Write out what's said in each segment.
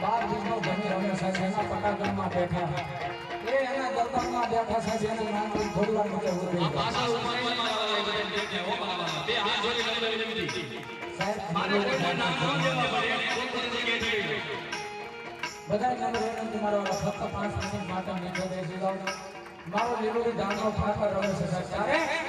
બાર દિવસનો ધણી રમે સાહેબ એના પટાકણમાં બેઠા એ એના દરબારમાં બેઠા એને જ્ઞાન કોઈ થોડી વાર વિનંતી. સાહેબ બધા જ વિનંતી મારા ફક્ત પાંચ મિનિટ માટે મીઠો બેસી જાઓ મારો લીલોડી ધાનનો ઠાકર રમે છે, સાહેબ. ત્યારે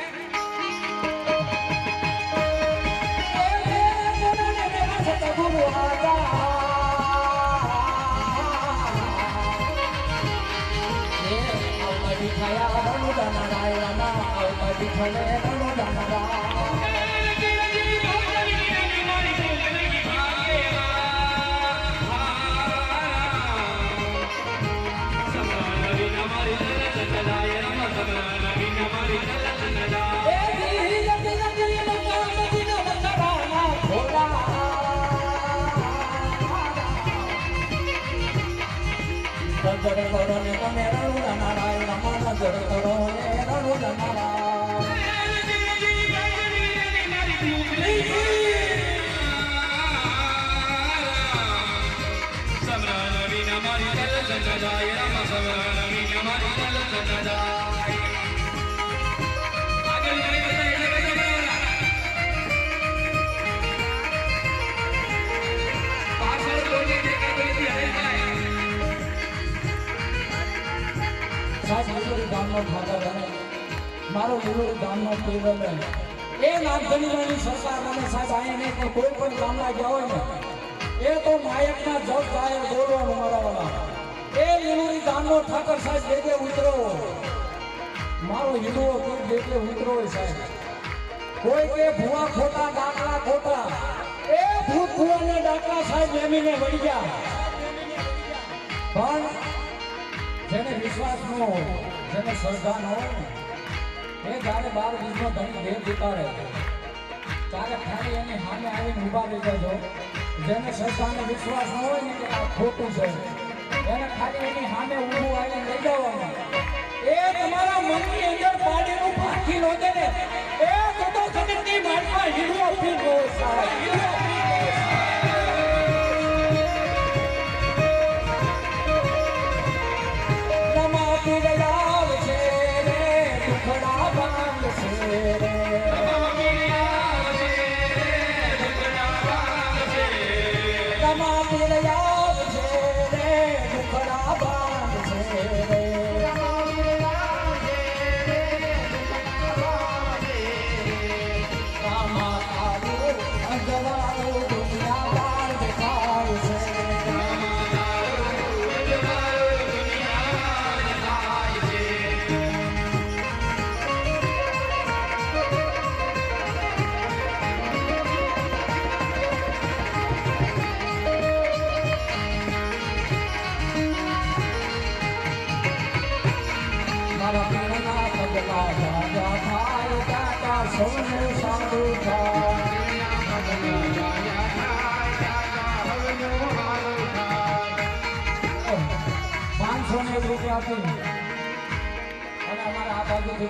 Samrana Vina Marita Lata Jaya Rama Samrana Vina Marita Lata Jaya. સાહેબ લીલુડી ગામનો મારો લીલુડી ગામનો એ નાગધણીની સરકાર સાહેબ અહીંયા નહીં કોઈ પણ ગામડા ગયા હોય ને, એ તો માયકના જગ જાય બોલવાનું મારા એ લીલુડી ગામનો ઠાકર સાહેબ, જે ઉતરો મારો હિંદુઓ જે જે ઉતરો સાહેબ. કોઈ કે ભૂવા ખોટા દાખલા ખોટા. એ ભૂત ભૂવાને દાખલા સાહેબ એમીને વળી ગયા. પણ જેને વિશ્વાસ ન હોય, જેને શ્રદ્ધા ન હોય ને, એ જ્યારે બાર વીસનો ધણી દેહ ઉતારે ત્યારે ખાલી એની સામે આવીને ઊભા રહી જજો જેને શ્રદ્ધાને વિશ્વાસ ન હોય ને કે આ ખોટું છે. એને ખાલી એની સામે ઊભું આવીને લઈ જવાનું. એ તમારા મનની અંદર પાડેલું ફાંકી નોંધે એ તો જગતની માનમાં હીરો ફીર હોય સાહેબ. હીરો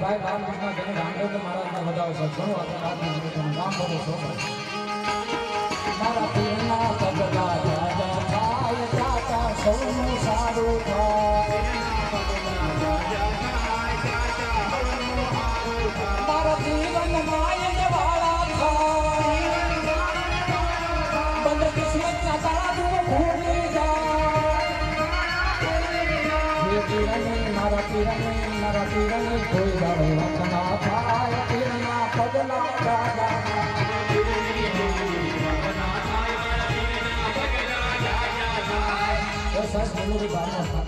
ભાઈ મિનિટમાં તેને ગાંધીજી મહારાજને વધાવો છે ઘણું આપણે મિનિટનું કામ કરો છો મારા પીરના પગલા રાજા થાય દાતા સૌનું મારા પીરને મારા પીરને કોઈ દાડો વચના થાય પીરના પગલા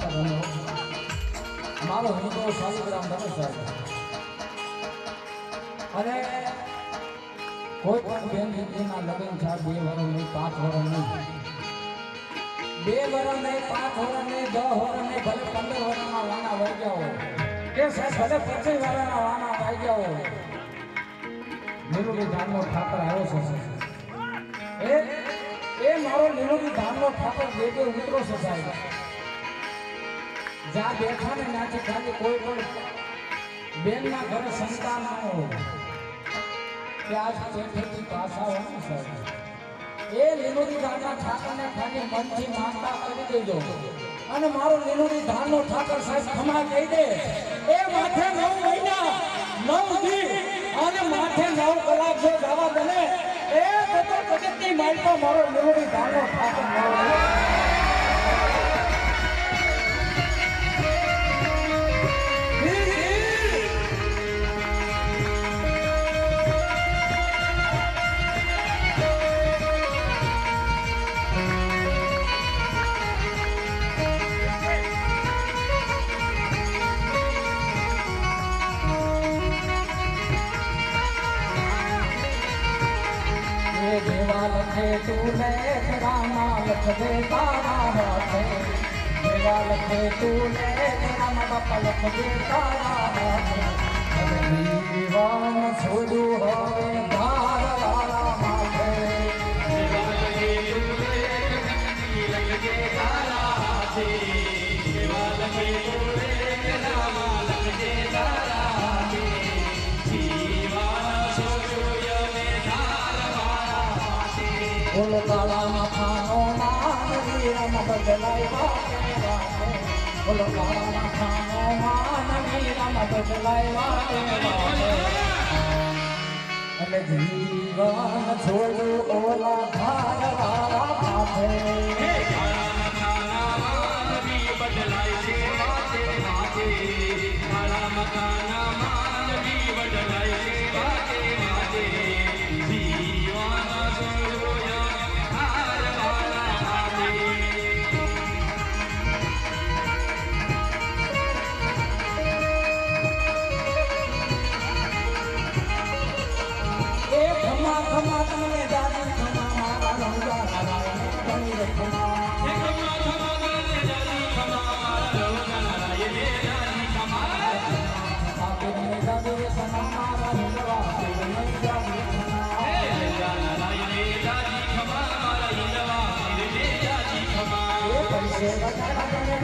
બનો મારો હિન્દુ શાલિગ્રામ બને સાહેબ. અને કોઈ પણ બેન દીકરીના લગ્ન થાય, બે વર્ષ નહીં પાંચ વર્ષ નહીં બે વર્ષ નહીં પાંચ વર્ષ નહીં દસ વર્ષ નહીં ભલે પંદર વર્ષના વાના વાગ્યા હોય. કે સાહેબ, ભલે પચીસ વર્ષના વાના વાગ્યા હોય. લીલુડી ધામનો ઠાકર આવ્યો છે. એ એ મારો લીલુડી ધામનો ઠાકર જે જે ઉતરો છે, સાહેબ. જ્યાં બેઠા ને ત્યાંથી ખાલી કોઈ પણ બેનના ઘરે સંતાન ન હોય. કે આજ પેઠેથી પાછા હોય ને સાહેબ. એ લીલુડી ધાનના ઠાકરને ખાલી મનથી માનતા અને મારો લીલુડી ધાનનો ઠાકર સાહેબ ખમા કહી દે. એ માથે નવ મહિના, નવ દી અને માથે નવ કલાક જો જવા બને એ તો જગતની માલકો મારો લીલુડી ધાનનો ઠાકર ન હે તું લેખ રામા લખજે તારા હાથે દેવા લખે તું લેખ રામા બાપા લખજે તારા હાથે જીવન છોડું હવે તારા માથે દેવા લખે તું લેખ રામા લખજે તારા હાથે દેવા લખે બોલો કાળા માથાનો માનવી રમ બદલાય વાતે વાતે અને જીવન છોડું ઓલા માથે એ